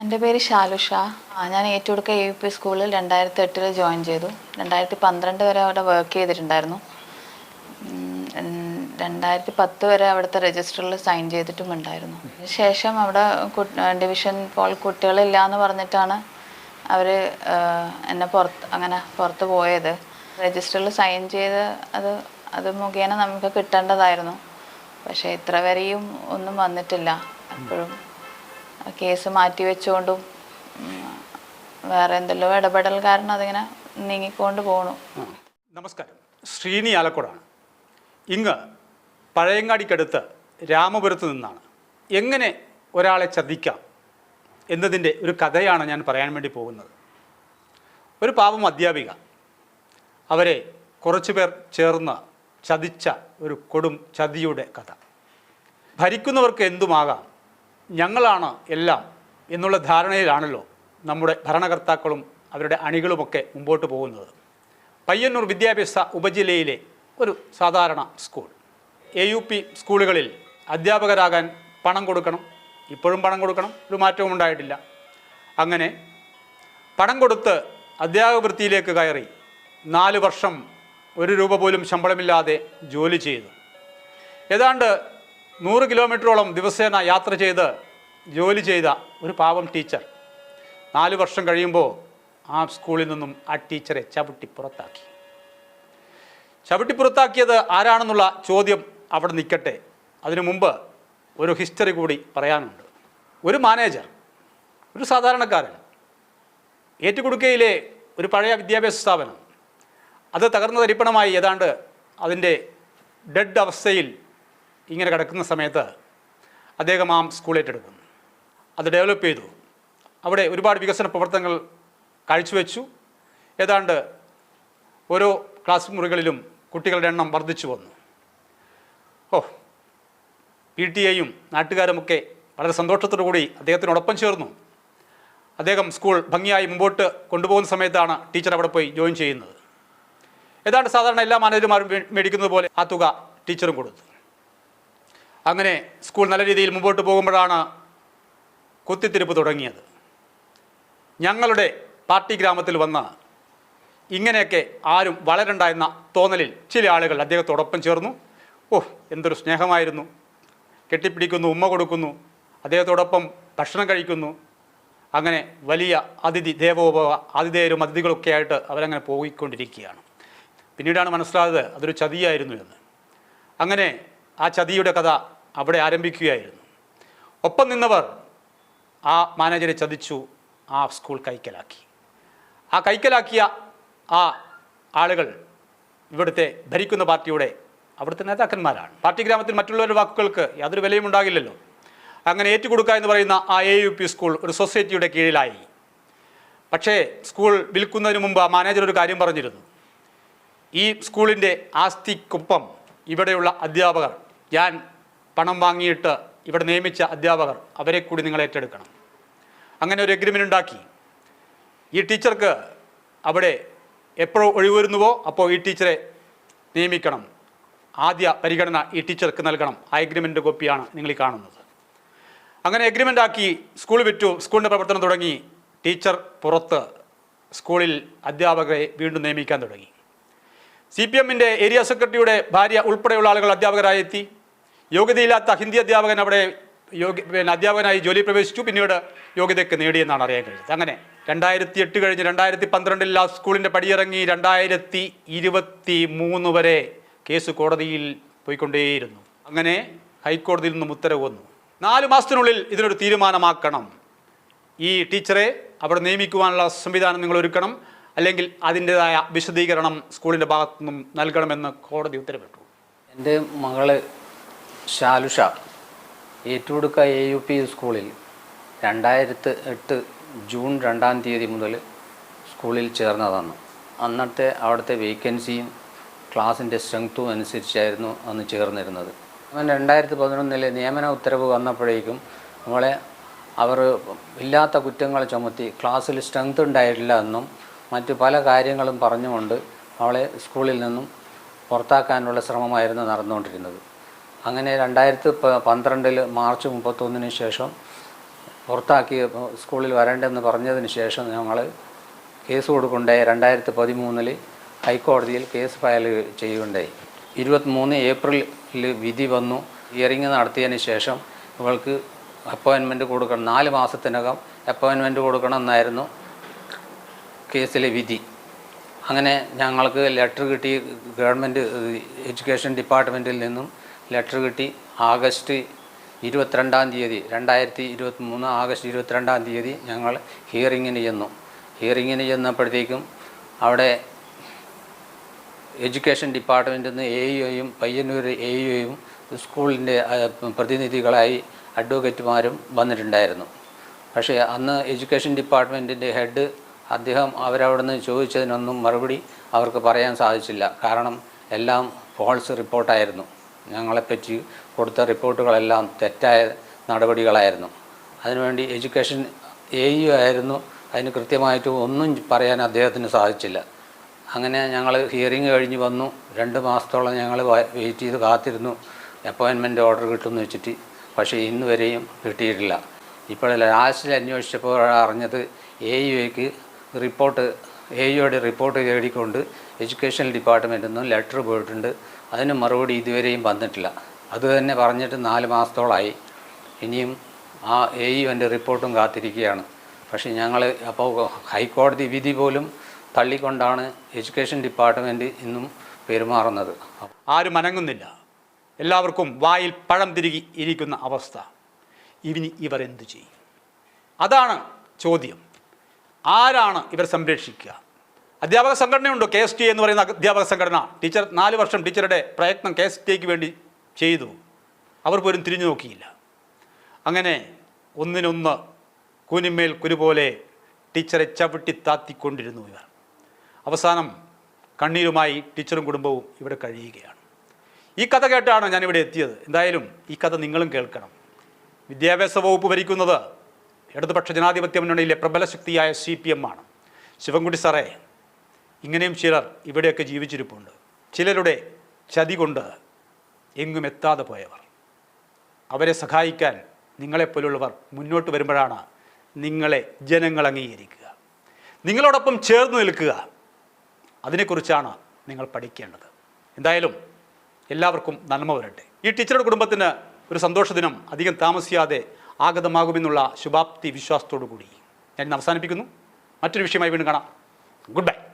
എന്റെ പേര് ഷാലുഷ ആ, ഞാൻ ഏറ്റുകൊടുക്ക യു പി സ്കൂളിൽ രണ്ടായിരത്തി എട്ടിൽ ജോയിൻ ചെയ്തു. രണ്ടായിരത്തി പന്ത്രണ്ട് വരെ അവിടെ വർക്ക് ചെയ്തിട്ടുണ്ടായിരുന്നു. രണ്ടായിരത്തി പത്ത് വരെ അവിടുത്തെ രജിസ്റ്ററിൽ സൈൻ ചെയ്തിട്ടും ഉണ്ടായിരുന്നു. ശേഷം അവിടെ ഡിവിഷൻ പോൾ കുട്ടികളില്ല എന്ന് പറഞ്ഞിട്ടാണ് അവർ എന്നെ പുറത്ത് അങ്ങനെ പുറത്ത് പോയത്. രജിസ്റ്ററിൽ സൈൻ ചെയ്ത് അത് അത് മുഖേന നമുക്ക് കിട്ടേണ്ടതായിരുന്നു. പക്ഷേ ഇത്ര വരെയും ഒന്നും വന്നിട്ടില്ല. അപ്പോഴും കേസ് മാറ്റി വെച്ചുകൊണ്ടും വേറെ എന്തെല്ലോ ഇടപെടൽ കാരണം അതിങ്ങനെ നീങ്ങിക്കൊണ്ട് പോണു. നമസ്കാരം. ശ്രീനി ആലക്കോടാണ്. ഇങ്ങ് പഴയങ്ങാടിക്കടുത്ത് രാമപുരത്ത് നിന്നാണ്. എങ്ങനെ ഒരാളെ ചതിക്കാം എന്നതിന്റെ ഒരു കഥയാണ് ഞാൻ പറയാൻ വേണ്ടി പോകുന്നത്. ഒരു പാവം അധ്യാപിക അവരെ കുറച്ചു പേർ ചേർന്ന് ചതിച്ച ഒരു കൊടും ചതിയുടെ കഥ. ഭരിക്കുന്നവർക്ക് എന്തുമാകാം? ഞങ്ങളാണ് എല്ലാം എന്നുള്ള ധാരണയിലാണല്ലോ നമ്മുടെ ഭരണകർത്താക്കളും അവരുടെ അണികളുമൊക്കെ മുമ്പോട്ട് പോകുന്നത്. പയ്യന്നൂർ വിദ്യാഭ്യാസ ഉപജില്ലയിലെ ഒരു സാധാരണ സ്കൂൾ. എ യു പി സ്കൂളുകളിൽ അധ്യാപകരാകാൻ പണം കൊടുക്കണം. ഇപ്പോഴും പണം കൊടുക്കണം. ഒരു മാറ്റവും ഉണ്ടായിട്ടില്ല. അങ്ങനെ പണം കൊടുത്ത് അധ്യാപക വൃത്തിയിലേക്ക് കയറി നാല് വർഷം ഒരു രൂപ പോലും ശമ്പളമില്ലാതെ ജോലി ചെയ്തു. ഏതാണ്ട് നൂറ് കിലോമീറ്ററോളം ദിവസേന യാത്ര ചെയ്ത് ജോലി ചെയ്ത ഒരു പാവം ടീച്ചർ നാല് വർഷം കഴിയുമ്പോൾ ആ സ്കൂളിൽ നിന്നും ആ ടീച്ചറെ ചവിട്ടി പുറത്താക്കി. ചവിട്ടി പുറത്താക്കിയത് ആരാണെന്നുള്ള ചോദ്യം അവിടെ നിൽക്കട്ടെ അതിനു മുമ്പ് ഒരു ഹിസ്റ്ററി കൂടി പറയാനുണ്ട്. ഒരു മാനേജർ ഒരു സാധാരണക്കാരൻ ഏറ്റുകൊടുക്കയിലെ ഒരു പഴയ വിദ്യാഭ്യാസ സ്ഥാപനം. അത് തകർന്ന തരിപ്പണമായി ഏതാണ്ട് അതിന്റെ ഡെഡ് അവസ്ഥയിൽ ഇങ്ങനെ കിടക്കുന്ന സമയത്ത് അദ്ദേഹം ആ സ്കൂൾ ഏറ്റെടുക്കുന്നു അത് ഡെവലപ്പ് ചെയ്തു. അവിടെ ഒരുപാട് വികസന പ്രവർത്തനങ്ങൾ കാഴ്ചവെച്ചു ഏതാണ്ട് ഓരോ ക്ലാസ് മുറികളിലും കുട്ടികളുടെ എണ്ണം വർദ്ധിച്ചു വന്നു. ഓ പി ടി എയും നാട്ടുകാരുമൊക്കെ വളരെ സന്തോഷത്തോടു കൂടി അദ്ദേഹത്തിനോടൊപ്പം ചേർന്നു. അദ്ദേഹം സ്കൂൾ ഭംഗിയായി മുമ്പോട്ട് കൊണ്ടുപോകുന്ന സമയത്താണ് ടീച്ചർ അവിടെ പോയി ജോയിൻ ചെയ്യുന്നത്. ഏതാണ്ട് സാധാരണ എല്ലാ മാനേജർമാരും മേടിക്കുന്നത് പോലെ ആ തുക ടീച്ചറും കൊടുത്തു. അങ്ങനെ സ്കൂൾ നല്ല രീതിയിൽ മുമ്പോട്ട് പോകുമ്പോഴാണ് കുത്തിത്തിരിപ്പ് തുടങ്ങിയത്. ഞങ്ങളുടെ പാർട്ടി ഗ്രാമത്തിൽ വന്ന ഇങ്ങനെയൊക്കെ ആരും വളരണ്ട എന്ന തോന്നലിൽ ചില ആളുകൾ അദ്ദേഹത്തോടൊപ്പം ചേർന്നു. ഓ എന്തൊരു സ്നേഹമായിരുന്നു. കെട്ടിപ്പിടിക്കുന്നു ഉമ്മ കൊടുക്കുന്നു അദ്ദേഹത്തോടൊപ്പം ഭക്ഷണം കഴിക്കുന്നു. അങ്ങനെ വലിയ അതിഥി ദേവോപവ ആതിഥേയരും അതിഥികളൊക്കെ ആയിട്ട് അവരങ്ങനെ പോയിക്കൊണ്ടിരിക്കുകയാണ്. പിന്നീടാണ് മനസ്സിലായത് അതൊരു ചതിയായിരുന്നു എന്ന്. അങ്ങനെ ആ ചതിയുടെ കഥ അവിടെ ആരംഭിക്കുകയായിരുന്നു. ഒപ്പം നിന്നവർ ആ മാനേജരെ ചതിച്ചു ആ സ്കൂൾ കൈക്കലാക്കി. ആ കൈക്കലാക്കിയ ആ ആളുകൾ ഇവിടുത്തെ ഭരിക്കുന്ന പാർട്ടിയുടെ അവിടുത്തെ നേതാക്കന്മാരാണ്. പാർട്ടി ഗ്രാമത്തിൽ മറ്റുള്ളവരുടെ വാക്കുകൾക്ക് യാതൊരു വിലയും ഉണ്ടാകില്ലല്ലോ. അങ്ങനെ ഏറ്റുകൊടുക്കുക എന്ന് പറയുന്ന ആ എ യു പി സ്കൂൾ ഒരു സൊസൈറ്റിയുടെ കീഴിലായി. പക്ഷേ സ്കൂൾ വിൽക്കുന്നതിന് മുമ്പ് ആ മാനേജർ ഒരു കാര്യം പറഞ്ഞിരുന്നു. ഈ സ്കൂളിന്റെ ആസ്തിക്കൊപ്പം ഇവിടെയുള്ള അധ്യാപകർ ഞാൻ പണം വാങ്ങിയിട്ട് ഇവിടെ നിയമിച്ച അധ്യാപകർ അവരെ കൂടി നിങ്ങൾ ഏറ്റെടുക്കണം. അങ്ങനെ ഒരു എഗ്രിമെന്റ് ഉണ്ടാക്കി. ഈ ടീച്ചർക്ക് അവിടെ എപ്പോഴോ ഒഴിവ് വരുന്നുവോ അപ്പോൾ ഈ ടീച്ചറെ നിയമിക്കണം. ആദ്യ പരിഗണന ഈ ടീച്ചർക്ക് നൽകണം. ആ എഗ്രിമെന്റ് കോപ്പിയാണ് നിങ്ങൾ ഈ കാണുന്നത്. അങ്ങനെ എഗ്രിമെന്റ് ആക്കി സ്കൂൾ വിറ്റു. സ്കൂളിന്റെ പ്രവർത്തനം തുടങ്ങി. ടീച്ചർ പുറത്ത് സ്കൂളിൽ അധ്യാപകരെ വീണ്ടും നിയമിക്കാൻ തുടങ്ങി. സി പി എമ്മിന്റെ ഏരിയ സെക്രട്ടറിയുടെ ഭാര്യ ഉൾപ്പെടെയുള്ള ആളുകൾ അധ്യാപകരായി എത്തി. യോഗ്യതയില്ലാത്ത ഹിന്ദി അധ്യാപകൻ അവിടെ യോഗ്യ പിന്നെ അധ്യാപകനായി ജോലി പ്രവേശിച്ചു. പിന്നീട് യോഗ്യതയ്ക്ക് നേടിയെന്നാണ് അറിയാൻ കഴിഞ്ഞത്. അങ്ങനെ രണ്ടായിരത്തി എട്ട് കഴിഞ്ഞ് രണ്ടായിരത്തി പന്ത്രണ്ടിൽ ആ സ്കൂളിന്റെ പടിയിറങ്ങി രണ്ടായിരത്തി ഇരുപത്തി മൂന്ന് വരെ കേസ് കോടതിയിൽ പോയിക്കൊണ്ടേയിരുന്നു. അങ്ങനെ ഹൈക്കോടതിയിൽ നിന്നും ഉത്തരവ് വന്നു. നാല് മാസത്തിനുള്ളിൽ ഇതിനൊരു തീരുമാനമാക്കണം. ഈ ടീച്ചറെ അവിടെ നിയമിക്കുവാനുള്ള സംവിധാനം നിങ്ങൾ ഒരുക്കണം. അല്ലെങ്കിൽ അതിന്റെതായ വിശദീകരണം സ്കൂളിന്റെ ഭാഗത്തു നിന്നും നൽകണമെന്ന് കോടതി ഉത്തരവിട്ടു. എന്റെ മകൾ ശാലുഷ ഏറ്റുടുക്ക എ യു പി സ്കൂളിൽ രണ്ടായിരത്തി എട്ട് ജൂൺ രണ്ടാം തീയതി മുതൽ സ്കൂളിൽ ചേർന്നതാണ്. അന്നത്തെ അവിടുത്തെ വേക്കൻസിയും ക്ലാസിന്റെ സ്ട്രെങ്ത്തും അനുസരിച്ചായിരുന്നു അന്ന് ചേർന്നിരുന്നത്. അങ്ങനെ രണ്ടായിരത്തി പതിനൊന്നിൽ നിയമന ഉത്തരവ് വന്നപ്പോഴേക്കും നമ്മളെ അവർ ഇല്ലാത്ത കുറ്റങ്ങൾ ചുമത്തി ക്ലാസ്സിൽ സ്ട്രെങ്ത് ഉണ്ടായിട്ടില്ല എന്നും മറ്റു പല കാര്യങ്ങളും പറഞ്ഞുകൊണ്ട് അവളെ സ്കൂളിൽ നിന്നും പുറത്താക്കാനുള്ള ശ്രമമായിരുന്നു നടന്നുകൊണ്ടിരുന്നത്. അങ്ങനെ രണ്ടായിരത്തി പന്ത്രണ്ടിൽ മാർച്ച് മുപ്പത്തൊന്നിന് ശേഷം പുറത്താക്കി സ്കൂളിൽ വരേണ്ടെന്ന് പറഞ്ഞതിന് ശേഷം ഞങ്ങൾ കേസ് കൊടുക്കുകയുണ്ടായി രണ്ടായിരത്തി പതിമൂന്നിൽ ഹൈക്കോടതിയിൽ കേസ് ഫയൽ ചെയ്യുകയുണ്ടായി. ഇരുപത്തിമൂന്ന് ഏപ്രിലിൽ വിധി വന്നു. ഹിയറിംഗ് നടത്തിയതിന് ശേഷം ഇവൾക്ക് അപ്പോയിൻമെന്റ് കൊടുക്കണം. നാല് മാസത്തിനകം അപ്പോയിൻമെന്റ് കൊടുക്കണം എന്നായിരുന്നു കേസിലെ വിധി. അങ്ങനെ ഞങ്ങൾക്ക് ലെറ്റർ കിട്ടി ഗവൺമെന്റ് എഡ്യൂക്കേഷൻ ഡിപ്പാർട്ട്മെന്റിൽ നിന്നും ലെറ്റർ കിട്ടി ആഗസ്റ്റ് ഇരുപത്തിരണ്ടാം തീയതി രണ്ടായിരത്തി ഇരുപത്തി മൂന്ന് ആഗസ്റ്റ് ഇരുപത്തിരണ്ടാം തീയതി ഞങ്ങൾ ഹിയറിങ്ങിന് ചെന്നു. ഹിയറിങ്ങിന് ചെന്നപ്പോഴത്തേക്കും അവിടെ എഡ്യൂക്കേഷൻ ഡിപ്പാർട്ട്മെന്റിൽ നിന്ന് എ ഇഒയും പയ്യന്നൂർ എ ഇഒയും സ്കൂളിന്റെ പ്രതിനിധികളായി അഡ്വക്കേറ്റുമാരും വന്നിട്ടുണ്ടായിരുന്നു. പക്ഷേ അന്ന് എഡ്യൂക്കേഷൻ ഡിപ്പാർട്ട്മെന്റിന്റെ ഹെഡ് അദ്ദേഹം അവരവിടെ നിന്ന് ചോദിച്ചതിനൊന്നും മറുപടി അവർക്ക് പറയാൻ സാധിച്ചില്ല. കാരണം എല്ലാം ഫോൾസ് റിപ്പോർട്ടായിരുന്നു ഞങ്ങളെപ്പറ്റി കൊടുത്ത റിപ്പോർട്ടുകളെല്ലാം തെറ്റായ നടപടികളായിരുന്നു. അതിനുവേണ്ടി എഡ്യൂക്കേഷൻ എ യു ആയിരുന്നു. അതിന് കൃത്യമായിട്ട് ഒന്നും പറയാൻ അദ്ദേഹത്തിന് സാധിച്ചില്ല. അങ്ങനെ ഞങ്ങൾ ഹിയറിങ് കഴിഞ്ഞ് വന്നു. രണ്ട് മാസത്തോളം ഞങ്ങൾ വെയിറ്റ് ചെയ്ത് കാത്തിരുന്നു. അപ്പോയിൻമെന്റ് ഓർഡർ കിട്ടുമെന്ന് വെച്ചിട്ട്. പക്ഷേ ഇന്നുവരെയും കിട്ടിയിട്ടില്ല. ഇപ്പോൾ ലാസ്റ്റിൽ അന്വേഷിച്ചപ്പോൾ അറിഞ്ഞത് എ യുക്ക് റിപ്പോർട്ട് എ യുടെ റിപ്പോർട്ട് തേടിക്കൊണ്ട് എഡ്യൂക്കേഷൻ ഡിപ്പാർട്ട്മെന്റിൽ നിന്നും ലെറ്റർ പോയിട്ടുണ്ട്. അതിന് മറുപടി ഇതുവരെയും വന്നിട്ടില്ല. അതുതന്നെ പറഞ്ഞിട്ട് നാല് മാസത്തോളമായി ഇനിയും ആ എ യുവിന്റെ റിപ്പോർട്ടും കാത്തിരിക്കുകയാണ്. പക്ഷേ ഞങ്ങൾ അപ്പോൾ ഹൈക്കോടതി വിധി പോലും തള്ളിക്കൊണ്ടാണ് എഡ്യൂക്കേഷൻ ഡിപ്പാർട്ട്മെന്റ് ഇന്നും പെരുമാറുന്നത്. ആരും അനങ്ങുന്നില്ല. എല്ലാവർക്കും വായിൽ പഴം തിരികി ഇരിക്കുന്ന അവസ്ഥ. ഇനി ഇവർ എന്തു ചെയ്യും? അതാണ് ചോദ്യം. ആരാണ് ഇവർ സംരക്ഷിക്കുക? അധ്യാപക സംഘടനയുണ്ടോ? കെ എസ് ടി എന്ന് പറയുന്ന അധ്യാപക സംഘടന. ടീച്ചർ നാല് വർഷം ടീച്ചറുടെ പ്രയത്നം കെ എസ് ടിക്ക് വേണ്ടി ചെയ്തു. അവർ പോലും തിരിഞ്ഞു നോക്കിയില്ല. അങ്ങനെ ഒന്നിനൊന്ന് കുനിമേൽ കുരു പോലെ ടീച്ചറെ ചവിട്ടി താത്തിക്കൊണ്ടിരുന്നു ഇവർ. അവസാനം കണ്ണീരുമായി ടീച്ചറും കുടുംബവും ഇവിടെ കഴിയുകയാണ്. ഈ കഥ കേട്ടാണ് ഞാനിവിടെ എത്തിയത്. എന്തായാലും ഈ കഥ നിങ്ങളും കേൾക്കണം. വിദ്യാഭ്യാസ വകുപ്പ് ഭരിക്കുന്നത് ഇടതുപക്ഷ ജനാധിപത്യ മുന്നണിയിലെ പ്രബല ശക്തിയായ സി പി എം ആണ്. ശിവൻകുട്ടി സാറേ ഇങ്ങനെയും ചിലർ ഇവിടെയൊക്കെ ജീവിച്ചിരിപ്പുണ്ട്. ചിലരുടെ ചതി കൊണ്ട് എങ്ങും എത്താതെ പോയവർ. അവരെ സഹായിക്കാൻ നിങ്ങളെപ്പോലുള്ളവർ മുന്നോട്ട് വരുമ്പോഴാണ് നിങ്ങളെ ജനങ്ങൾ അംഗീകരിക്കുക. നിങ്ങളോടൊപ്പം ചേർന്ന് നിൽക്കുക. അതിനെക്കുറിച്ചാണ് നിങ്ങൾ പഠിക്കേണ്ടത്. എന്തായാലും എല്ലാവർക്കും നന്മ വരട്ടെ. ഈ ടീച്ചറുടെ കുടുംബത്തിന് ഒരു സന്തോഷദിനം അധികം താമസിയാതെ ആഗതമാകുമെന്നുള്ള ശുഭാപ്തി വിശ്വാസത്തോടു കൂടി ഞാൻ അവസാനിപ്പിക്കുന്നു. മറ്റൊരു വിഷയമായി വീണ്ടും കാണാം. Good bye